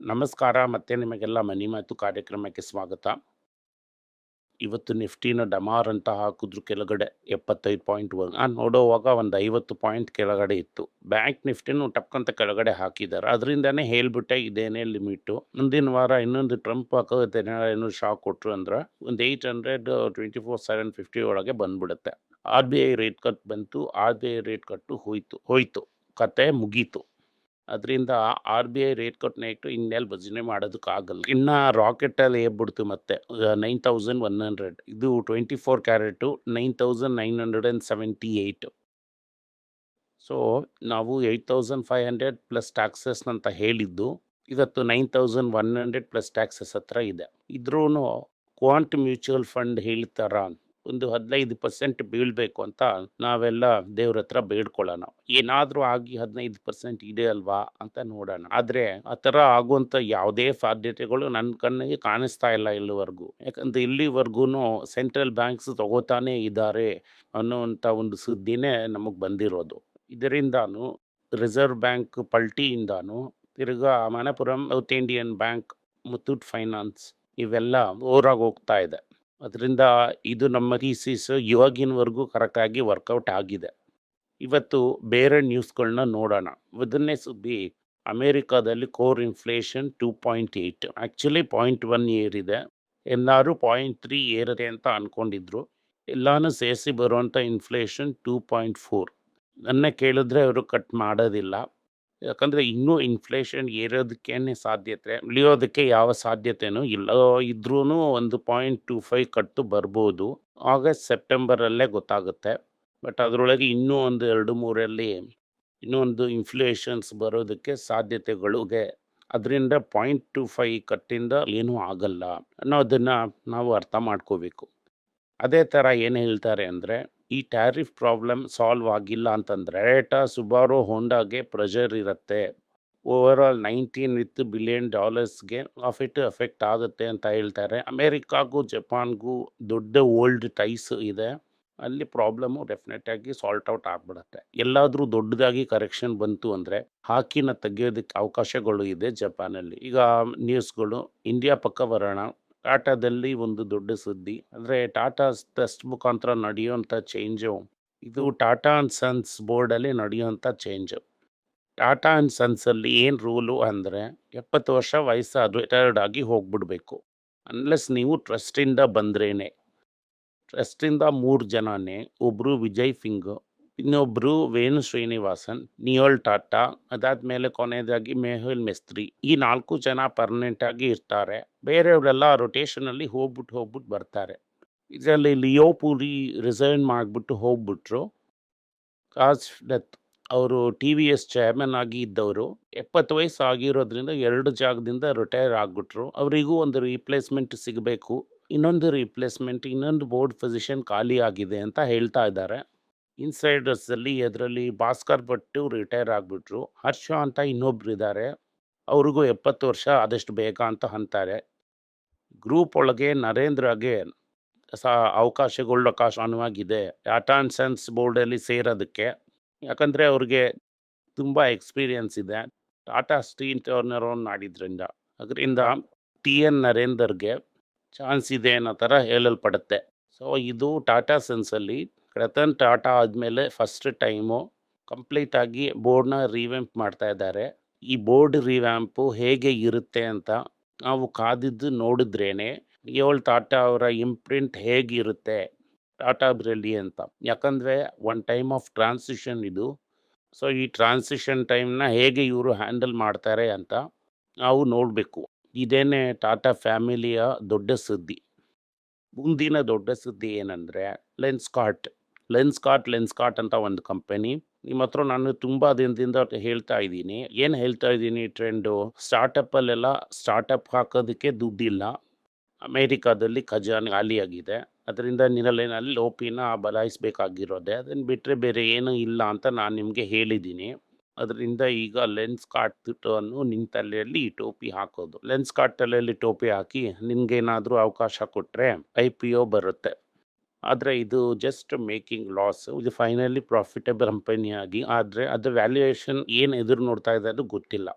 ನಮಸ್ಕಾರ, ಮತ್ತೆ ನಿಮಗೆಲ್ಲ ಮನಿ ಮಾತು ಕಾರ್ಯಕ್ರಮಕ್ಕೆ ಸ್ವಾಗತ. ಇವತ್ತು ನಿಫ್ಟಿನ ಡಮಾರ್ ಅಂತ ಹಾಕಿದ್ರು ಕೆಳಗಡೆ ಎಪ್ಪತ್ತೈದು ಪಾಯಿಂಟ್ ನಾನು ನೋಡೋವಾಗ ಒಂದು ಐವತ್ತು ಪಾಯಿಂಟ್ ಕೆಳಗಡೆ ಇತ್ತು. ಬ್ಯಾಂಕ್ ನಿಫ್ಟಿನೂ ಟಪ್ಕಂತ ಕೆಳಗಡೆ ಹಾಕಿದ್ದಾರೆ ಅದರಿಂದನೇ ಹೇಳ್ಬಿಟ್ಟೆ ಇದೇನೇ ಲಿಮಿಟು. ಮುಂದಿನ ವಾರ ಇನ್ನೊಂದು ಟ್ರಂಪ್ ಹಾಕೋದು ಏನೋ ಶಾಕ್ ಕೊಟ್ಟರು ಅಂದ್ರೆ ಒಂದು eight hundred, twenty four seven fifty ಒಳಗೆ ಬಂದ್ಬಿಡುತ್ತೆ. R B I rate cut ಬಂತು, R B I rate cut ಹೋಯ್ತು ಹೋಯ್ತು. ಕತೆ ಮುಗೀತು. ಅದರಿಂದ ಆರ್ ಬಿ ಐ ರೇಟ್ ಕೊಟ್ಟನೆ ಇಟ್ಟು ಇನ್ನೆಲ್ಲಿ ಭಜನೆ ಮಾಡೋದಕ್ಕಾಗಲ್ಲ. ಇನ್ನು ರಾಕೆಟಲ್ಲಿ ಏರ್ಬಿಡ್ತು ಮತ್ತೆ ನೈನ್ ತೌಸಂಡ್ ಒನ್ ಹಂಡ್ರೆಡ್, ಇದು twenty four carat, nine thousand nine hundred and seventy eight. So ನಾವು eight thousand five hundred plus taxes ಅಂತ ಹೇಳಿದ್ದು, ಇವತ್ತು nine thousand one hundred plus taxes ಹತ್ರ ಇದೆ. ಇದ್ರೂ ಕ್ವಾಂಟ್ ಮ್ಯೂಚುವಲ್ ಫಂಡ್ ಹೇಳ್ತಾರ ಒಂದು ಹದಿನೈದು ಪರ್ಸೆಂಟ್ ಬೀಳಬೇಕು ಅಂತ ನಾವೆಲ್ಲ ದೇವ್ರ ಹತ್ರ ಬೇಡ್ಕೊಳ್ಳೋಣ. ಏನಾದರೂ ಆಗಿ ಹದಿನೈದು ಪರ್ಸೆಂಟ್ ಇದೆ ಅಲ್ವಾ ಅಂತ ನೋಡೋಣ. ಆದರೆ ಆ ಥರ ಆಗುವಂಥ ಯಾವುದೇ ಸಾಧ್ಯತೆಗಳು ನನ್ನ ಕಣ್ಣಿಗೆ ಕಾಣಿಸ್ತಾ ಇಲ್ಲ ಇಲ್ಲಿವರೆಗೂ. ಯಾಕಂದ್ರೆ ಇಲ್ಲಿವರೆಗೂ ಸೆಂಟ್ರಲ್ ಬ್ಯಾಂಕ್ಸ್ ತಗೋತಾನೇ ಇದ್ದಾರೆ ಅನ್ನೋವಂಥ ಒಂದು ಸುದ್ದಿನೇ ನಮಗೆ ಬಂದಿರೋದು. ಇದರಿಂದಾನು ರಿಸರ್ವ್ ಬ್ಯಾಂಕ್ ಪಲ್ಟಿಯಿಂದಾನು ತಿರ್ಗಾ Manappuram, South Indian Bank, Muthoot finance ಇವೆಲ್ಲ ಓರಾಗಿ ಹೋಗ್ತಾ ಇದೆ. ಅದರಿಂದ ಇದು ನಮ್ಮ ಥೀಸಿಸ್ ಇವಾಗಿನವರೆಗೂ ಕರೆಕ್ಟಾಗಿ ವರ್ಕೌಟ್ ಆಗಿದೆ. ಇವತ್ತು ಬೇರೆ ನ್ಯೂಸ್ಗಳನ್ನ ನೋಡೋಣ. ಮೊದಲನೇ ಸುದ್ದಿ ಅಮೇರಿಕಾದಲ್ಲಿ core inflation two point eight actually point one ಏರಿದೆ ಎಲ್ಲರೂ ಪಾಯಿಂಟ್ ತ್ರೀ ಏರಿದೆ ಅಂತ ಅಂದ್ಕೊಂಡಿದ್ರು ಎಲ್ಲಾನು ಸೇರಿಸಿ ಬರುವಂಥ ಇನ್ಫ್ಲೇಷನ್ ಟೂ ಪಾಯಿಂಟ್ ಫೋರ್. ನನ್ನ ಕೇಳಿದ್ರೆ ಅವರು ಕಟ್ ಮಾಡೋದಿಲ್ಲ. ಯಾಕಂದರೆ ಇನ್ನೂ ಇನ್ಫ್ಲೇಷನ್ ಏರೋದಕ್ಕೇನೆ ಸಾಧ್ಯತೆ ಇಳಿಯೋದಕ್ಕೆ ಯಾವ ಸಾಧ್ಯತೆನೂ ಇಲ್ಲ. ಇದ್ರೂ ಒಂದು ಪಾಯಿಂಟ್ ಟು ಫೈವ್ ಕಟ್ಟು ಬರ್ಬೋದು. ಆಗಸ್ಟ್ ಸೆಪ್ಟೆಂಬರಲ್ಲೇ ಗೊತ್ತಾಗುತ್ತೆ. ಬಟ್ ಅದರೊಳಗೆ ಇನ್ನೂ ಒಂದು ಎರಡು ಮೂರಲ್ಲಿ ಇನ್ನೂ ಒಂದು ಇನ್ಫ್ಲೇಷನ್ಸ್ ಬರೋದಕ್ಕೆ ಸಾಧ್ಯತೆಗಳಿಗೆ ಅದರಿಂದ ಪಾಯಿಂಟ್ ಟು ಫೈವ್ ಕಟ್ಟಿಂದ ಏನೂ ಆಗಲ್ಲ ಅನ್ನೋದನ್ನು ನಾವು ಅರ್ಥ ಮಾಡ್ಕೋಬೇಕು. ಅದೇ ಥರ ಏನು ಹೇಳ್ತಾರೆ ಅಂದರೆ ಈ ಟ್ಯಾರಿಫ್ ಪ್ರಾಬ್ಲಮ್ ಸಾಲ್ವ್ ಆಗಿಲ್ಲ ಅಂತಂದರೆ ರೇಟಾ ಸುಬಾರು ಹೋಂಡಾಗೆ ಪ್ರೆಷರ್ ಇರುತ್ತೆ. Over all nineteen with billion ಡಾಲರ್ಸ್ಗೆ it effect ಆಗುತ್ತೆ ಅಂತ ಹೇಳ್ತಾರೆ. ಅಮೇರಿಕಾಗೂ ಜಪಾನ್ಗೂ ದೊಡ್ಡ ಓಲ್ಡ್ ಟೈಸ್ ಇದೆ. ಅಲ್ಲಿ ಪ್ರಾಬ್ಲಮ್ಮು ಡೆಫಿನೆಟ್ ಆಗಿ ಸಾಲ್ಟ್ ಔಟ್ ಆಗಿಬಿಡುತ್ತೆ. ಎಲ್ಲಾದರೂ ದೊಡ್ಡದಾಗಿ ಕರೆಕ್ಷನ್ ಬಂತು ಅಂದರೆ ಹಾಕಿನ ತೆಗೆಯೋದಕ್ಕೆ ಅವಕಾಶಗಳು ಇದೆ ಜಪಾನಲ್ಲಿ ಈಗ ನ್ಯೂಸ್ಗಳು ಇಂಡಿಯಾ ಪಕ್ಕ ಬರೋಣ. ಟಾಟಾದಲ್ಲಿ ಒಂದು ದೊಡ್ಡ ಸುದ್ದಿ. ಅಂದರೆ ಟಾಟಾ ಟೆಸ್ಟ್ ಮುಖಾಂತರ ನಡೆಯುವಂಥ ಚೇಂಜು ಇದು ಟಾಟಾ ಆ್ಯಂಡ್ ಸನ್ಸ್ ಬೋರ್ಡಲ್ಲಿ ನಡೆಯುವಂಥ ಚೇಂಜು ಟಾಟಾ ಆ್ಯಂಡ್ ಸನ್ಸಲ್ಲಿ ಏನು ರೂಲು ಅಂದರೆ ಎಪ್ಪತ್ತು ವರ್ಷ ವಯಸ್ಸಾದ ರಿಟೈರ್ಡ್ ಆಗಿ ಹೋಗ್ಬಿಡ್ಬೇಕು. ಅನ್ಲೆಸ್ ನೀವು ಟ್ರಸ್ಟಿಂದ ಬಂದ್ರೇನೆ. ಟ್ರಸ್ಟಿಂದ ಮೂರು ಜನನೇ ಒಬ್ಬರು ವಿಜಯ್ ಸಿಂಗ್ ಇನ್ನೊಬ್ಬರು ವೇಣು ಶ್ರೀನಿವಾಸನ್, ನಿಯೋಲ್ ಟಾಟಾ, ಅದಾದಮೇಲೆ ಕೊನೆಯದಾಗಿ ಮೆಹುಲ್ ಮಿಸ್ತ್ರಿ ಈ ನಾಲ್ಕು ಜನ ಪರ್ಮನೆಂಟ್ ಆಗಿ ಇರ್ತಾರೆ. ಬೇರೆಯವರೆಲ್ಲ ರೊಟೇಷನಲ್ಲಿ ಹೋಗ್ಬಿಟ್ಟು ಹೋಗ್ಬಿಟ್ಟು ಬರ್ತಾರೆ. ಇದರಲ್ಲಿ ಲಿಯೋ ಪುರಿ ರಿಸೈನ್ ಮಾಡಿಬಿಟ್ಟು ಹೋಗ್ಬಿಟ್ರು. ಕಾಸ್ ಡೆತ್ ಅವರು ಟಿ ವಿ ಎಸ್ ಚೇರ್ಮನ್ ಆಗಿ ಇದ್ದವರು. ಎಪ್ಪತ್ತು ವಯಸ್ಸು ಆಗಿರೋದ್ರಿಂದ ಎರಡು ಜಾಗದಿಂದ ರಿಟೈರ್ ಆಗಿಬಿಟ್ರು. ಅವರಿಗೂ ಒಂದು ರೀಪ್ಲೇಸ್ಮೆಂಟ್ ಸಿಗಬೇಕು. ಇನ್ನೊಂದು ರೀಪ್ಲೇಸ್ಮೆಂಟ್ ಇನ್ನೊಂದು ಬೋರ್ಡ್ ಪೊಸಿಷನ್ ಖಾಲಿ ಆಗಿದೆ ಅಂತ ಹೇಳ್ತಾ ಇದ್ದಾರೆ. ಇನ್ಸೈಡರ್ಸಲ್ಲಿ ಅದರಲ್ಲಿ ಭಾಸ್ಕರ್ ಭಟ್ಟು ರಿಟೈರ್ ಆಗಿಬಿಟ್ರು. ಹರ್ಷ ಅಂತ ಇನ್ನೊಬ್ರು ಇದ್ದಾರೆ ಅವ್ರಿಗೂ ಎಪ್ಪತ್ತು ವರ್ಷ ಆದಷ್ಟು ಬೇಗ ಅಂತ ಅಂತಾರೆ. ಗ್ರೂಪ್ ಒಳಗೆ ನರೇಂದ್ರಗೆ ಸಹ ಅವಕಾಶಗಳು ಅನುವಾಗಿದೆ. ಟಾಟಾ ಆ್ಯಂಡ್ ಸನ್ಸ್ ಬೋರ್ಡಲ್ಲಿ ಸೇರೋದಕ್ಕೆ. ಯಾಕಂದರೆ ಅವ್ರಿಗೆ ತುಂಬ ಎಕ್ಸ್ಪೀರಿಯನ್ಸ್ ಇದೆ. ಟಾಟಾ ಸ್ಟೀಲ್ ಟರ್ನರ್ ಆನ್ ಮಾಡಿದ್ರಿಂದ ಅದರಿಂದ ಟಿ ಎನ್ ನರೇಂದರ್ಗೆ ಚಾನ್ಸ್ ಇದೆ ಅನ್ನೋ ಥರ ಹೇಳಲ್ಪಡುತ್ತೆ. ಸೊ ಇದು ಟಾಟಾ ಸನ್ಸಲ್ಲಿ ರತನ್ ಟಾಟಾ ಆದಮೇಲೆ ಫಸ್ಟ್ ಟೈಮು ಕಂಪ್ಲೀಟಾಗಿ ಬೋರ್ಡ್ನ ರಿವ್ಯಾಂಪ್ ಮಾಡ್ತಾ ಇದ್ದಾರೆ. ಈ ಬೋರ್ಡ್ ರಿವ್ಯಾಂಪು ಹೇಗೆ ಇರುತ್ತೆ ಅಂತ ನಾವು ಕಾದಿದ್ದು ನೋಡಿದ್ರೇನೆ ಏಳು ಟಾಟಾ ಅವರ ಇಂಪ್ರಿಂಟ್ ಹೇಗಿರುತ್ತೆ, ಟಾಟಾ ಬ್ರೆಲ್ಲಿ ಅಂತ. ಯಾಕಂದರೆ ಒನ್ ಟೈಮ್ ಆಫ್ ಟ್ರಾನ್ಸಿಷನ್ ಇದು. ಸೊ ಈ ಟ್ರಾನ್ಸಿಷನ್ ಟೈಮ್ನ ಹೇಗೆ ಇವರು ಹ್ಯಾಂಡಲ್ ಮಾಡ್ತಾರೆ ಅಂತ ನಾವು ನೋಡಬೇಕು. ಇದೇನೆ ಟಾಟಾ ಫ್ಯಾಮಿಲಿಯ ದೊಡ್ಡ ಸುದ್ದಿ. ಮುಂದಿನ ದೊಡ್ಡ ಸುದ್ದಿ ಏನಂದರೆ ಲೆನ್ಸ್ಕಾಟ್ ಲೆನ್ಸ್ಕಾಟ್ ಲೆನ್ಸ್ಕಾಟ್ ಅಂತ ಒಂದು ಕಂಪನಿ. ನಿಮ್ಮ ಹತ್ರ ನಾನು ತುಂಬ ದಿನದಿಂದ ಹೇಳ್ತಾ ಇದ್ದೀನಿ. ಏನು ಹೇಳ್ತಾ ಇದ್ದೀನಿ ಟ್ರೆಂಡು? ಸ್ಟಾರ್ಟಪ್ಪಲ್ಲೆಲ್ಲ ಸ್ಟಾರ್ಟಪ್ ಹಾಕೋದಕ್ಕೆ ದುಡ್ಡಿಲ್ಲ. ಅಮೇರಿಕಾದಲ್ಲಿ ಖಜಾನೆ ಖಾಲಿಯಾಗಿದೆ. ಅದರಿಂದ ನಿರಲೇನಲ್ಲಿ ಲೋಪಿನ ಬಲಾಯಿಸಬೇಕಾಗಿರೋದೆ. ಅದನ್ನು ಬಿಟ್ಟರೆ ಬೇರೆ ಏನೂ ಇಲ್ಲ ಅಂತ ನಾನು ನಿಮಗೆ ಹೇಳಿದ್ದೀನಿ. ಅದರಿಂದ ಈಗ ಲೆನ್ಸ್ ಕಾರ್ಟ್ ಅನ್ನು ನಿನ್ನ ತಲೆಯಲ್ಲಿ ಈ ಟೋಪಿ ಹಾಕೋದು. ಲೆನ್ಸ್ ಕಾರ್ಟ್ ತಲೆಯಲ್ಲಿ ಟೋಪಿ ಹಾಕಿ ನಿನಗೇನಾದರೂ ಅವಕಾಶ ಕೊಟ್ಟರೆ ಐ ಪಿ ಒ ಬರುತ್ತೆ. ಆದರೆ ಇದು ಜಸ್ಟ್ ಮೇಕಿಂಗ್ ಲಾಸ್ ಇದು ಫೈನಲಿ ಪ್ರಾಫಿಟಬಲ್ ಕಂಪನಿ ಆಗಿ, ಆದರೆ ಅದರ ವ್ಯಾಲ್ಯೂಯೇಷನ್ ಏನು ಎದುರು ನೋಡ್ತಾ ಇದೆ ಅದು ಗೊತ್ತಿಲ್ಲ.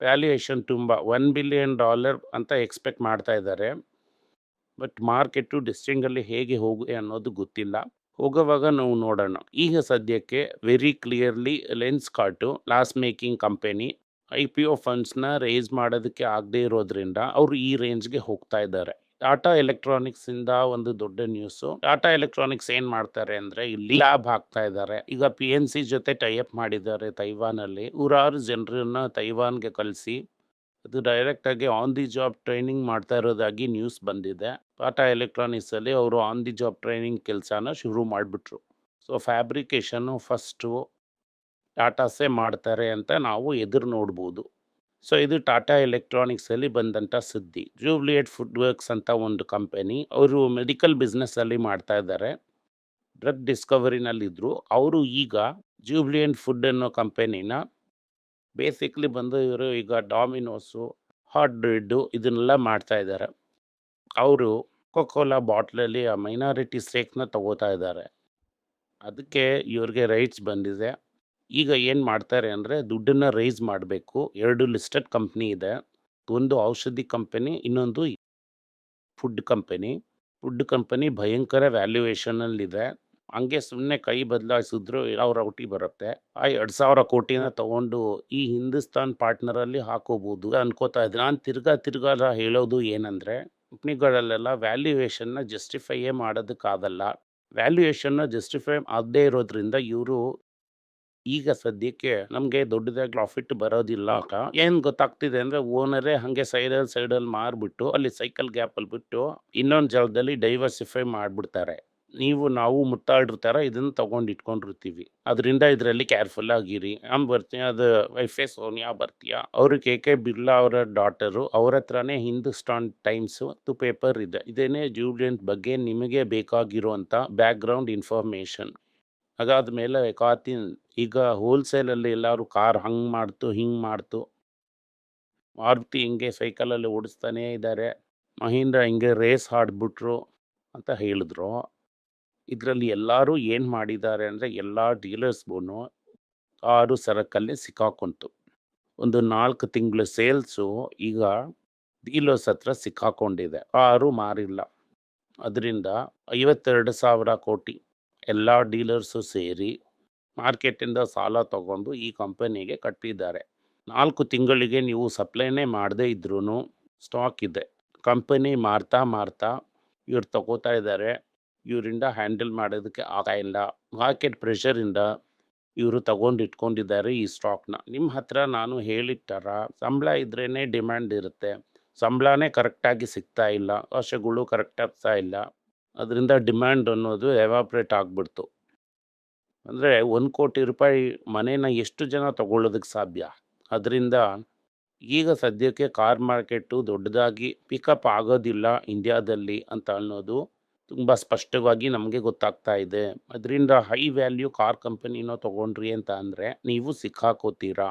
ವ್ಯಾಲ್ಯೂಯೇಷನ್ ತುಂಬ ಒನ್ ಬಿಲಿಯನ್ ಡಾಲರ್ ಅಂತ ಎಕ್ಸ್ಪೆಕ್ಟ್ ಮಾಡ್ತಾ ಇದ್ದಾರೆ. ಬಟ್ ಮಾರ್ಕೆಟು ಡಿಸ್ಟಿಂಗಲ್ಲಿ ಹೇಗೆ ಹೋಗುತ್ತೆ ಅನ್ನೋದು ಗೊತ್ತಿಲ್ಲ. ಹೋಗುವಾಗ ನಾವು ನೋಡೋಣ. ಈಗ ಸದ್ಯಕ್ಕೆ very clearly Lenskart loss making company I P O ಫಂಡ್ಸ್ನ raise ಮಾಡೋದಕ್ಕೆ ಆಗದೆ ಇರೋದ್ರಿಂದ ಅವರು ಈ ರೇಂಜ್ಗೆ ಹೋಗ್ತಾ ಇದ್ದಾರೆ. ಟಾಟಾ ಎಲೆಕ್ಟ್ರಾನಿಕ್ಸ್ ಇಂದ ಒಂದು ದೊಡ್ಡ ನ್ಯೂಸ್. ಟಾಟಾ ಎಲೆಕ್ಟ್ರಾನಿಕ್ಸ್ ಏನ್ ಮಾಡ್ತಾರೆ ಅಂದ್ರೆ ಇಲ್ಲಿ ಲ್ಯಾಬ್ ಹಾಕ್ತಾ ಇದ್ದಾರೆ. ಈಗ ಪಿ ಎನ್ ಸಿ ಜೊತೆ ಟೈಅಪ್ ಮಾಡಿದ್ದಾರೆ ತೈವಾನಲ್ಲಿ ನೂರಾರು ಜನರನ್ನ ತೈವಾನ್ಗೆ ಕಳಿಸಿ, ಅದು ಡೈರೆಕ್ಟ್ ಆಗಿ ಆನ್ ದಿ ಜಾಬ್ ಟ್ರೈನಿಂಗ್ ಮಾಡ್ತಾ ಇರೋದಾಗಿ ನ್ಯೂಸ್ ಬಂದಿದೆ. ಟಾಟಾ ಎಲೆಕ್ಟ್ರಾನಿಕ್ಸ್ ಅಲ್ಲಿ ಅವರು ಆನ್ ದಿ ಜಾಬ್ ಟ್ರೈನಿಂಗ್ ಕೆಲಸನ ಶುರು ಮಾಡಿಬಿಟ್ರು. ಸೊ ಫ್ಯಾಬ್ರಿಕೇಶನ್ನು ಫಸ್ಟು ಟಾಟಾಸೇ ಮಾಡ್ತಾರೆ ಅಂತ ನಾವು ಎದುರು ನೋಡ್ಬೋದು. ಸೊ ಇದು ಟಾಟಾ ಎಲೆಕ್ಟ್ರಾನಿಕ್ಸಲ್ಲಿ ಬಂದಂಥ ಸುದ್ದಿ. ಜೂಬ್ಲಿಯೇಟ್ ಫುಡ್ ವರ್ಕ್ಸ್ ಅಂತ ಒಂದು ಕಂಪನಿ, ಅವರು ಮೆಡಿಕಲ್ ಬಿಸ್ನೆಸ್ಸಲ್ಲಿ ಮಾಡ್ತಾ ಇದ್ದಾರೆ. ಡ್ರಗ್ ಡಿಸ್ಕವರಿನಲ್ಲಿದ್ದರು ಅವರು ಈಗ ಜೂಬ್ಲಿಯಂಟ್ ಫುಡ್ ಅನ್ನೋ ಕಂಪನಿನ ಬೇಸಿಕ್ಲಿ ಬಂದು ಇವರು ಈಗ ಡಾಮಿನೋಸು, ಹಾಟ್ ಬ್ರೆಡ್ಡು ಇದನ್ನೆಲ್ಲ ಮಾಡ್ತಾ ಇದ್ದಾರೆ. ಅವರು ಕೊಕೋಲಾ ಬಾಟ್ಲಲ್ಲಿ ಆ ಮೈನಾರಿಟಿ ಸ್ಟೇಕ್ನ ತಗೋತಾ ಇದ್ದಾರೆ. ಅದಕ್ಕೆ ಇವ್ರಿಗೆ ರೈಟ್ಸ್ ಬಂದಿದೆ. ಈಗ ಏನು ಮಾಡ್ತಾರೆ ಅಂದರೆ ದುಡ್ಡನ್ನು ರೈಸ್ ಮಾಡಬೇಕು. ಎರಡು ಲಿಸ್ಟೆಡ್ ಕಂಪ್ನಿ ಇದೆ. ಒಂದು ಔಷಧಿ ಕಂಪನಿ ಇನ್ನೊಂದು ಫುಡ್ ಕಂಪನಿ ಫುಡ್ ಕಂಪನಿ ಭಯಂಕರ ವ್ಯಾಲ್ಯೂಯೇಷನಲ್ಲಿದೆ ಹಂಗೆ ಸುಮ್ಮನೆ ಕೈ ಬದಲಾಯಿಸಿದ್ರು ಅವ್ರ ಔಟಿ ಬರುತ್ತೆ. ಆ ಎರಡು ಸಾವಿರ ಕೋಟಿನ ತಗೊಂಡು ಈ ಹಿಂದೂಸ್ತಾನ್ ಪಾರ್ಟ್ನರಲ್ಲಿ ಹಾಕೋಬಹುದು ಅನ್ಕೋತಾ ಇದ್ದೆ. ನಾನು ತಿರ್ಗಾ ತಿರ್ಗಾ ಹೇಳೋದು ಏನಂದ್ರೆ ಕಂಪ್ನಿಗಳಲ್ಲೆಲ್ಲ ವ್ಯಾಲ್ಯೂಯೇಷನ್ನ ಜಸ್ಟಿಫೈಯೇ ಮಾಡೋದಕ್ಕಾಗಲ್ಲ. ವ್ಯಾಲ್ಯೂಯೇಷನ್ನ ಜಸ್ಟಿಫೈ ಆಗದೇ ಇರೋದ್ರಿಂದ ಇವರು ಈಗ ಸದ್ಯಕ್ಕೆ ನಮಗೆ ದೊಡ್ಡದಾಗಿ ಪ್ರಾಫಿಟ್ ಬರೋದಿಲ್ಲ ಅಕ್ಕ ಏನು ಗೊತ್ತಾಗ್ತಿದೆ ಅಂದರೆ ಓನರೇ ಹಾಗೆ ಸೈಡಲ್ಲಿ ಸೈಡಲ್ಲಿ ಮಾರ್ಬಿಟ್ಟು ಅಲ್ಲಿ ಸೈಕಲ್ ಗ್ಯಾಪಲ್ಲಿ ಬಿಟ್ಟು ಇನ್ನೊಂದು ಜಾಗದಲ್ಲಿ ಡೈವರ್ಸಿಫೈ ಮಾಡಿಬಿಡ್ತಾರೆ. ನೀವು ನಾವು ಮುತ್ತಾಡ್ರ ಥರ ಇದನ್ನು ತೊಗೊಂಡು ಇಟ್ಕೊಂಡಿರ್ತೀವಿ. ಅದರಿಂದ ಇದರಲ್ಲಿ ಕೇರ್ಫುಲ್ ಆಗಿರಿ. ನಾನು ಬರ್ತೀನಿ ಅದು ವೈಫೆ ಸೋನಿಯಾ ಬರ್ತೀಯಾ? ಅವರು ಕೆ ಕೆ ಬಿರ್ಲಾ ಅವರ ಡಾಟರು ಅವ್ರ ಹತ್ರನೇ ಹಿಂದೂಸ್ತಾನ್ ಟೈಮ್ಸ್ ಮತ್ತು ಪೇಪರ್ ಇದೆ. ಇದೇನೇ ಜೂಬ್ಲಿಯಂಟ್ ಬಗ್ಗೆ ನಿಮಗೆ ಬೇಕಾಗಿರುವಂಥ ಬ್ಯಾಕ್ಗ್ರೌಂಡ್ ಇನ್ಫಾರ್ಮೇಷನ್ ಅದಾದ್ಮೇಲೆ ಕಾತಿನ್ ಈಗ ಹೋಲ್ಸೇಲಲ್ಲಿ ಎಲ್ಲರೂ ಕಾರ್ ಹಂಗೆ ಮಾಡ್ತು, ಹಿಂಗೆ ಮಾಡ್ತು. ಮಾರುತಿ ಹಿಂಗೆ ಸೈಕಲಲ್ಲಿ ಓಡಿಸ್ತಾನೇ ಇದ್ದಾರೆ ಮಹೀಂದ್ರ ಹಿಂಗೆ ರೇಸ್ ಹಾಡ್ಬಿಟ್ರು ಅಂತ ಹೇಳಿದ್ರು. ಇದರಲ್ಲಿ ಎಲ್ಲರೂ ಏನು ಮಾಡಿದ್ದಾರೆ ಅಂದರೆ ಎಲ್ಲ ಡೀಲರ್ಸ್ಗೂ ಕಾರು ಸರಕಲ್ಲಿ ಸಿಕ್ಕಾಕೊಂತು. ಒಂದು ನಾಲ್ಕು ತಿಂಗಳ ಸೇಲ್ಸು ಈಗ ಡೀಲರ್ಸ್ ಹತ್ರ ಸಿಕ್ಕಾಕೊಂಡಿದೆ. ಕಾರು ಮಾರಿಲ್ಲ. ಅದರಿಂದ ಐವತ್ತೆರಡು ಸಾವಿರ ಕೋಟಿ ಎಲ್ಲ ಡೀಲರ್ಸು ಸೇರಿ ಮಾರ್ಕೆಟಿಂದ ಸಾಲ ತಗೊಂಡು ಈ ಕಂಪನಿಗೆ ಕಟ್ಟಿದ್ದಾರೆ. ನಾಲ್ಕು ತಿಂಗಳಿಗೆ ನೀವು ಸಪ್ಲೈನೇ ಮಾಡದೇ ಇದ್ರೂ ಸ್ಟಾಕ್ ಇದೆ. ಕಂಪನಿ ಮಾರ್ತಾ ಮಾರ್ತಾ ಇವ್ರು ತಗೋತಾ ಇದ್ದಾರೆ. ಇವರಿಂದ ಹ್ಯಾಂಡಲ್ ಮಾಡೋದಕ್ಕೆ ಇಲ್ಲ. ಮಾರ್ಕೆಟ್ ಪ್ರೆಷರಿಂದ ಇವರು ತಗೊಂಡು ಇಟ್ಕೊಂಡಿದ್ದಾರೆ ಈ ಸ್ಟಾಕ್ನ. ನಿಮ್ಮ ಹತ್ರ ನಾನು ಹೇಳಿಟ್ಟಾರ, ಸಂಬಳ ಇದ್ರೇ ಡಿಮ್ಯಾಂಡ್ ಇರುತ್ತೆ. ಸಂಬಳನೇ ಕರೆಕ್ಟಾಗಿ ಸಿಗ್ತಾ ಇಲ್ಲ. ವರ್ಷಗಳು ಕರೆಕ್ಟ್ ಆಗ್ತಾ ಇಲ್ಲ. ಅದರಿಂದ ಡಿಮ್ಯಾಂಡ್ ಅನ್ನೋದು ಎವಾಪ್ರೇಟ್ ಆಗಿಬಿಡ್ತು. ಅಂದರೆ ಒಂದು ಕೋಟಿ ರೂಪಾಯಿ ಮನೇನ ಎಷ್ಟು ಜನ ತಗೊಳ್ಳೋದಕ್ಕೆ ಸಾಧ್ಯ? ಅದರಿಂದ ಈಗ ಸದ್ಯಕ್ಕೆ ಕಾರ್ ಮಾರ್ಕೆಟು ದೊಡ್ಡದಾಗಿ ಪಿಕಪ್ ಆಗೋದಿಲ್ಲ ಇಂಡಿಯಾದಲ್ಲಿ ಅಂತ ಅನ್ನೋದು ತುಂಬ ಸ್ಪಷ್ಟವಾಗಿ ನಮಗೆ ಗೊತ್ತಾಗ್ತಾ ಇದೆ. ಅದರಿಂದ ಹೈ ವ್ಯಾಲ್ಯೂ ಕಾರ್ ಕಂಪನಿನೋ ತೊಗೊಂಡ್ರಿ ಅಂತ ಅಂದರೆ ನೀವು ಸಿಕ್ಕಾಕೋತೀರಾ?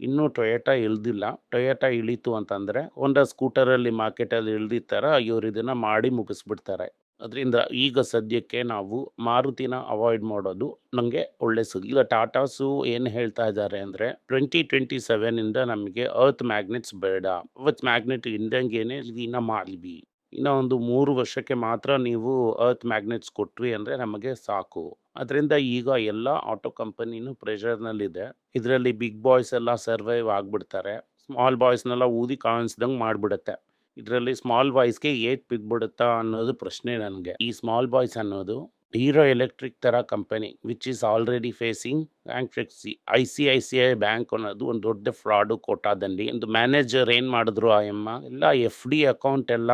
ಇನ್ನೂ ಟೊಯೋಟಾ ಇಳ್ದಿಲ್ಲ ಟೊಯೋಟಾ ಇಳೀತು ಅಂತಂದರೆ ಒಂದು ಸ್ಕೂಟರಲ್ಲಿ ಮಾರ್ಕೆಟಲ್ಲಿ ಇಳ್ದಿರ್ತಾರೆ ಇವ್ರು ಇದನ್ನು ಮಾಡಿ ಮುಗಿಸ್ಬಿಡ್ತಾರೆ. ಅದರಿಂದ ಈಗ ಸದ್ಯಕ್ಕೆ ನಾವು ಮಾರುತಿನ ಅವಾಯ್ಡ್ ಮಾಡೋದು ನಮಗೆ ಒಳ್ಳೆ ಸುದ್ದಿ ಈಗ ಟಾಟಾಸು ಏನು ಹೇಳ್ತಾ ಇದ್ದಾರೆ ಅಂದರೆ ಟ್ವೆಂಟಿ ಟ್ವೆಂಟಿ ಸೆವೆನಿಂದ ನಮಗೆ ಅರ್ತ್ ಮ್ಯಾಗ್ನೆಟ್ಸ್ ಬೇಡ. ಅವತ್ ಮ್ಯಾಗ್ನೆಟ್ ಇಂದಂಗೇನೆ ಇನ್ನ ಮಾಡ್ವಿ ಇನ್ನು ಒಂದು ಮೂರು ವರ್ಷಕ್ಕೆ ಮಾತ್ರ ನೀವು ಅರ್ತ್ ಮ್ಯಾಗ್ನೆಟ್ಸ್ ಕೊಟ್ವಿ ಅಂದರೆ ನಮಗೆ ಸಾಕು. ಅದರಿಂದ ಈಗ ಎಲ್ಲ ಆಟೋ ಕಂಪನಿನೂ ಪ್ರೆಷರ್ನಲ್ಲಿದೆ ಇದರಲ್ಲಿ ಬಿಗ್ ಬಾಯ್ಸ್ ಎಲ್ಲ ಸರ್ವೈವ್ ಆಗಿಬಿಡ್ತಾರೆ. ಸ್ಮಾಲ್ ಬಾಯ್ಸ್ನೆಲ್ಲ ಊದಿ ಕಾಣಿಸ್ದಂಗೆ ಮಾಡಿಬಿಡುತ್ತೆ. ಇದರಲ್ಲಿ ಸ್ಮಾಲ್ ಬಾಯ್ಸ್ಗೆ ಏಟ್ ಬಿದ್ಬಿಡುತ್ತಾ ಅನ್ನೋದು ಪ್ರಶ್ನೆ ನನಗೆ. ಈ ಸ್ಮಾಲ್ ಬಾಯ್ಸ್ ಅನ್ನೋದು ಹೀರೋ ಎಲೆಕ್ಟ್ರಿಕ್ ಥರ company which is already facing bankruptcy I C I C I bank ಅನ್ನೋದು ಒಂದು ದೊಡ್ಡ ಫ್ರಾಡು ಕೋಟಾದಲ್ಲಿ ಒಂದು ಮ್ಯಾನೇಜರ್ ಏನು ಮಾಡಿದ್ರು ಆ ಎಮ್ಮ ಎಲ್ಲ ಎಫ್ ಡಿ ಅಕೌಂಟ್ ಎಲ್ಲ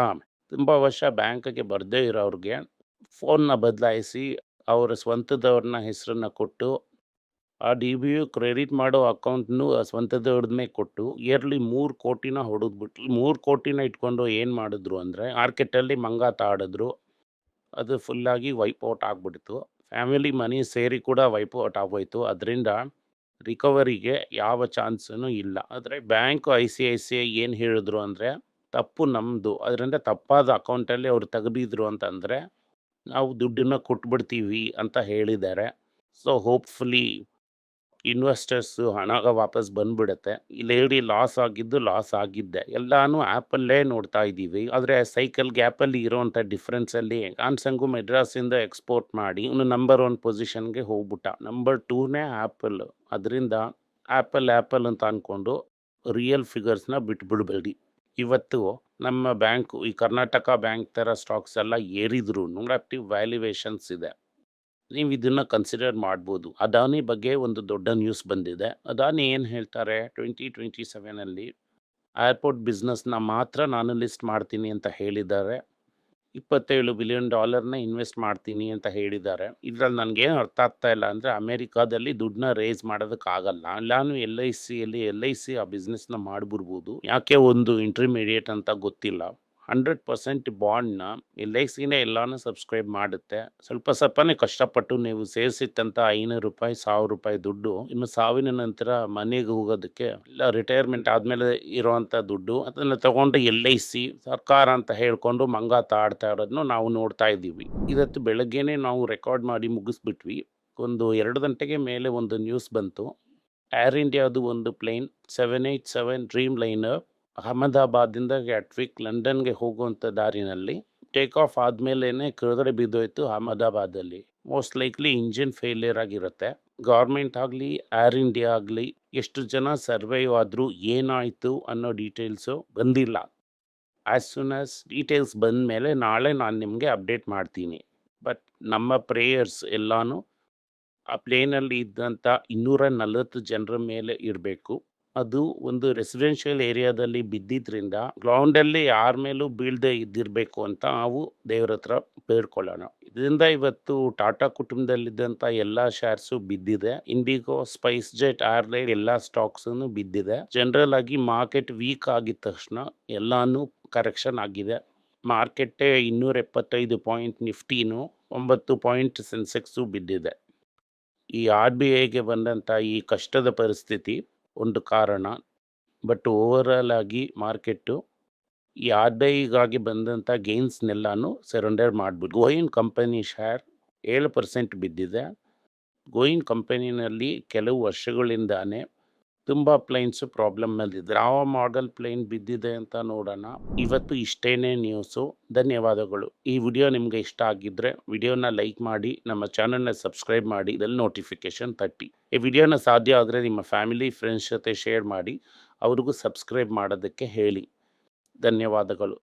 ತುಂಬ ವರ್ಷ ಬ್ಯಾಂಕ್ಗೆ ಬರದೇ ಇರೋರಿಗೆ ಫೋನ್ನ ಬದಲಾಯಿಸಿ ಅವರ ಸ್ವಂತದವ್ರನ್ನ ಹೆಸರನ್ನ ಕೊಟ್ಟು ಆ ಡಿ ಬಿ ಯು ಕ್ರೆಡಿಟ್ ಮಾಡೋ ಅಕೌಂಟ್ನು ಸ್ವಂತದವ್ರದ್ದೇ ಕೊಟ್ಟು ಇಯರ್ಲಿ ಮೂರು ಕೋಟಿನ ಹೊಡೆದ್ಬಿಟ್ಟು ಮೂರು ಕೋಟಿನ ಇಟ್ಕೊಂಡು ಏನು ಮಾಡಿದ್ರು ಅಂದರೆ ಮಾರ್ಕೆಟಲ್ಲಿ ಮಂಗಾತ ತಾಡಿದ್ರು. ಅದು ಫುಲ್ಲಾಗಿ ವೈಪೌಟ್ ಆಗಿಬಿಡ್ತು. ಫ್ಯಾಮಿಲಿ ಮನಿ ಸೇರಿ ಕೂಡ ವೈಪೌಟ್ ಆಗೋಯ್ತು. ಅದರಿಂದ ರಿಕವರಿಗೆ ಯಾವ ಚಾನ್ಸೂ ಇಲ್ಲ. ಆದರೆ bank, I C I C I ಏನು ಹೇಳಿದ್ರು ಅಂದರೆ ತಪ್ಪು ನಮ್ಮದು ಅದರಿಂದ ತಪ್ಪಾದ ಅಕೌಂಟಲ್ಲಿ ಅವರು ತೆಗೆದಿದ್ರು ಅಂತಂದರೆ ನಾವು ದುಡ್ಡನ್ನು ಕೊಟ್ಬಿಡ್ತೀವಿ ಅಂತ ಹೇಳಿದ್ದಾರೆ. ಸೊ ಹೋಪ್ಫುಲಿ ಇನ್ವೆಸ್ಟರ್ಸು ಹಣ ವಾಪಸ್ ಬಂದ್ಬಿಡುತ್ತೆ. ಇಲ್ಲಿ ಲಾಸ್ ಆಗಿದ್ದು ಲಾಸ್ ಆಗಿದ್ದೆ. ಎಲ್ಲಾನು ಆ್ಯಪಲ್ಲೇ ನೋಡ್ತಾ ಇದ್ದೀವಿ. ಆದರೆ ಸೈಕಲ್ ಗ್ಯಾಪಲ್ಲಿ ಇರೋವಂಥ ಡಿಫ್ರೆನ್ಸಲ್ಲಿ ಸ್ಯಾಮ್ಸಂಗು ಮೆಡ್ರಾಸಿಂದ ಎಕ್ಸ್ಪೋರ್ಟ್ ಮಾಡಿ ಇನ್ನು ನಂಬರ್ ಒನ್ ಪೊಸಿಷನ್ಗೆ ಹೋಗ್ಬಿಟ್ಟ. ನಂಬರ್ ಟೂನೇ ಆ್ಯಪಲ್. ಅದರಿಂದ ಆ್ಯಪಲ್ ಆ್ಯಪಲ್ ಅಂತ ಅಂದ್ಕೊಂಡು ರಿಯಲ್ ಫಿಗರ್ಸ್ನ ಬಿಟ್ಬಿಡ್ಬೇಡಿ. ಇವತ್ತು ನಮ್ಮ ಬ್ಯಾಂಕು ಈ ಕರ್ನಾಟಕ ಬ್ಯಾಂಕ್ ಥರ ಸ್ಟಾಕ್ಸ್ ಎಲ್ಲ ಏರಿದ್ರು ಆಕ್ಟಿವ್ ವ್ಯಾಲ್ಯುವೇಷನ್ಸ್ ಇದೆ. ನೀವು ಇದನ್ನ ಕನ್ಸಿಡರ್ ಮಾಡ್ಬೋದು. ಅದಾನಿ ಬಗ್ಗೆ ಒಂದು ದೊಡ್ಡ ನ್ಯೂಸ್ ಬಂದಿದೆ. ಅದಾನಿ ಏನು ಹೇಳ್ತಾರೆ? ಟ್ವೆಂಟಿ ಟ್ವೆಂಟಿ ಸೆವೆನಲ್ಲಿ ಏರ್ಪೋರ್ಟ್ ಬಿಸ್ನೆಸ್ನ ಮಾತ್ರ ನಾನು ಲಿಸ್ಟ್ ಮಾಡ್ತೀನಿ ಅಂತ ಹೇಳಿದ್ದಾರೆ. ಇಪ್ಪತ್ತೇಳು ಬಿಲಿಯನ್ ಡಾಲರ್ನ ಇನ್ವೆಸ್ಟ್ ಮಾಡ್ತೀನಿ ಅಂತ ಹೇಳಿದ್ದಾರೆ. ಇದ್ರಲ್ಲಿ ನನಗೇನು ಅರ್ಥ ಆಗ್ತಾ ಇಲ್ಲ ಅಂದರೆ ಅಮೇರಿಕಾದಲ್ಲಿ ದುಡ್ಡನ್ನ ರೇಸ್ ಮಾಡೋದಕ್ಕಾಗಲ್ಲ. ನಾನು ಎಲ್ ಐ ಸಿಯಲ್ಲಿ ಎಲ್ ಐ ಸಿ ಆ ಬಿಸ್ನೆಸ್ನ ಮಾಡಿಬಿಡ್ಬೋದು. ಯಾಕೆ ಒಂದು ಇಂಟರ್ಮೀಡಿಯೇಟ್ ಅಂತ ಗೊತ್ತಿಲ್ಲ. ಹಂಡ್ರೆಡ್ ಪರ್ಸೆಂಟ್ ಬಾಂಡ್ನ ಸಿನೇ ಎಲ್ಲಾನು ಸಬ್ಸ್ಕ್ರೈಬ್ ಮಾಡುತ್ತೆ. ಸ್ವಲ್ಪ ಸ್ವಲ್ಪನೇ ಕಷ್ಟಪಟ್ಟು ನೀವು ಸೇರಿಸಿದ್ದಂಥ ಐನೂರು ರೂಪಾಯಿ, ಸಾವಿರ ರೂಪಾಯಿ ದುಡ್ಡು, ಇನ್ನು ಸಾವಿನ ನಂತರ ಮನೆಗೆ ಹೋಗೋದಕ್ಕೆ ಇಲ್ಲ ರಿಟೈರ್ಮೆಂಟ್ ಆದಮೇಲೆ ಇರುವಂಥ ದುಡ್ಡು, ಅದನ್ನು ತಗೊಂಡು ಎಲ್ ಐ ಸಿ, ಸರ್ಕಾರ ಅಂತ ಹೇಳ್ಕೊಂಡು ಮಂಗ ತಾಡ್ತಾ ಇರೋದನ್ನು ನಾವು ನೋಡ್ತಾ ಇದ್ದೀವಿ. ಇವತ್ತು ಬೆಳಗ್ಗೆನೇ ನಾವು ರೆಕಾರ್ಡ್ ಮಾಡಿ ಮುಗಿಸ್ಬಿಟ್ವಿ. ಒಂದು ಎರಡು ಗಂಟೆಗೆ ಮೇಲೆ ಒಂದು ನ್ಯೂಸ್ ಬಂತು. ಏರ್ ಇಂಡಿಯಾದು ಒಂದು plane, seven eight seven Dreamliner ಅಹಮದಾಬಾದಿಂದ Gatwick ಲಂಡನ್ಗೆ ಹೋಗುವಂಥ ದಾರಿನಲ್ಲಿ ಟೇಕ್ ಆಫ್ ಆದಮೇಲೇ ಕೆಳಗಡೆ ಬಿದ್ದೋಯ್ತು ಅಹಮದಾಬಾದಲ್ಲಿ ಮೋಸ್ಟ್ ಲೈಕ್ಲಿ ಇಂಜಿನ್ ಫೇಲಿಯರ್ ಆಗಿರುತ್ತೆ. ಗೌರ್ಮೆಂಟ್ ಆಗಲಿ ಏರ್ ಇಂಡಿಯಾ ಆಗಲಿ ಎಷ್ಟು ಜನ ಸರ್ವೈವ್ ಆದರೂ ಏನಾಯಿತು ಅನ್ನೋ ಡೀಟೇಲ್ಸು ಬಂದಿಲ್ಲ. ಆ್ಯಸ್ ಸೂನ್ ಆಸ್ ಡೀಟೇಲ್ಸ್ ಬಂದ ಮೇಲೆ ನಾಳೆ ನಾನು ನಿಮಗೆ ಅಪ್ಡೇಟ್ ಮಾಡ್ತೀನಿ. ಬಟ್ ನಮ್ಮ ಪ್ರೇಯರ್ಸ್ ಎಲ್ಲಾನು ಆ ಪ್ಲೇನಲ್ಲಿ ಇದ್ದಂಥ ಇನ್ನೂರ ನಲವತ್ತು ಜನರ ಮೇಲೆ ಇರಬೇಕು. ಅದು ಒಂದು ರೆಸಿಡೆನ್ಷಿಯಲ್ ಏರಿಯಾದಲ್ಲಿ ಬಿದ್ದಿದ್ರಿಂದ ಗ್ರೌಂಡಲ್ಲಿ ಯಾರ ಮೇಲೂ ಬೀಳದೆ ಇದ್ದಿರಬೇಕು ಅಂತ ನಾವು ದೇವ್ರ ಹತ್ರ ಬೇಡ್ಕೊಳ್ಳೋಣ. ಇದರಿಂದ ಇವತ್ತು ಟಾಟಾ ಕುಟುಂಬದಲ್ಲಿದ್ದಂಥ ಎಲ್ಲ ಶೇರ್ಸು ಬಿದ್ದಿದೆ. ಇಂಡಿಗೋ ಸ್ಪೈಸ್ ಜೆಟ್ ಏರ್ಲೈನ್ ಎಲ್ಲ ಸ್ಟಾಕ್ಸನ್ನು ಬಿದ್ದಿದೆ. ಜನರಲ್ ಆಗಿ ಮಾರ್ಕೆಟ್ ವೀಕ್ ಆಗಿದ ತಕ್ಷಣ ಎಲ್ಲಾನು ಕರೆಕ್ಷನ್ ಆಗಿದೆ. ಮಾರ್ಕೆಟ್ಟೇ ಇನ್ನೂರ ಎಪ್ಪತ್ತೈದು ಪಾಯಿಂಟ್ ನಿಫ್ಟಿನೂ ಒಂಬತ್ತು ಪಾಯಿಂಟ್ ಸೆನ್ಸೆಕ್ಸು ಬಿದ್ದಿದೆ. ಈ ಆರ್ ಬಿ ಐಗೆ ಬಂದಂಥ ಈ ಕಷ್ಟದ ಪರಿಸ್ಥಿತಿ ಒಂದು ಕಾರಣ. ಬಟ್ ಓವರಾಲ್ ಆಗಿ ಮಾರ್ಕೆಟ್ಟು ಈ ಆರ್ ಐಗಾಗಿ ಬಂದಂಥ ಗೇನ್ಸ್ನೆಲ್ಲಾನು ಸರೆಂಡರ್ ಮಾಡಿಬಿಟ್ಟು ಗೋಯಿನ್ ಕಂಪನಿ ಶೇರ್ ಏಳು ಪರ್ಸೆಂಟ್ ಬಿದ್ದಿದೆ. ಗೋಯಿನ್ ಕಂಪನಿನಲ್ಲಿ ಕೆಲವು ವರ್ಷಗಳಿಂದಾನೇ ತುಂಬ ಪ್ಲೇನ್ಸು ಪ್ರಾಬ್ಲಮ್ಮಲ್ಲಿದೆ ಯಾವ ಮಾಡೆಲ್ ಪ್ಲೇನ್ ಬಿದ್ದಿದೆ ಅಂತ ನೋಡೋಣ. ಇವತ್ತು ಇಷ್ಟೇನೇ ನ್ಯೂಸು ಧನ್ಯವಾದಗಳು. ಈ ವಿಡಿಯೋ ನಿಮಗೆ ಇಷ್ಟ ಆಗಿದ್ದರೆ ವಿಡಿಯೋನ ಲೈಕ್ ಮಾಡಿ, ನಮ್ಮ ಚಾನಲ್ನ ಸಬ್ಸ್ಕ್ರೈಬ್ ಮಾಡಿ, ಇದರಲ್ಲಿ ನೋಟಿಫಿಕೇಷನ್ ತಟ್ಟಿ. ಈ ವಿಡಿಯೋನ ಸಾಧ್ಯ ಆದರೆ ನಿಮ್ಮ ಫ್ಯಾಮಿಲಿ ಫ್ರೆಂಡ್ಸ್ ಜೊತೆ ಶೇರ್ ಮಾಡಿ, ಅವ್ರಿಗೂ ಸಬ್ಸ್ಕ್ರೈಬ್ ಮಾಡೋದಕ್ಕೆ ಹೇಳಿ. ಧನ್ಯವಾದಗಳು.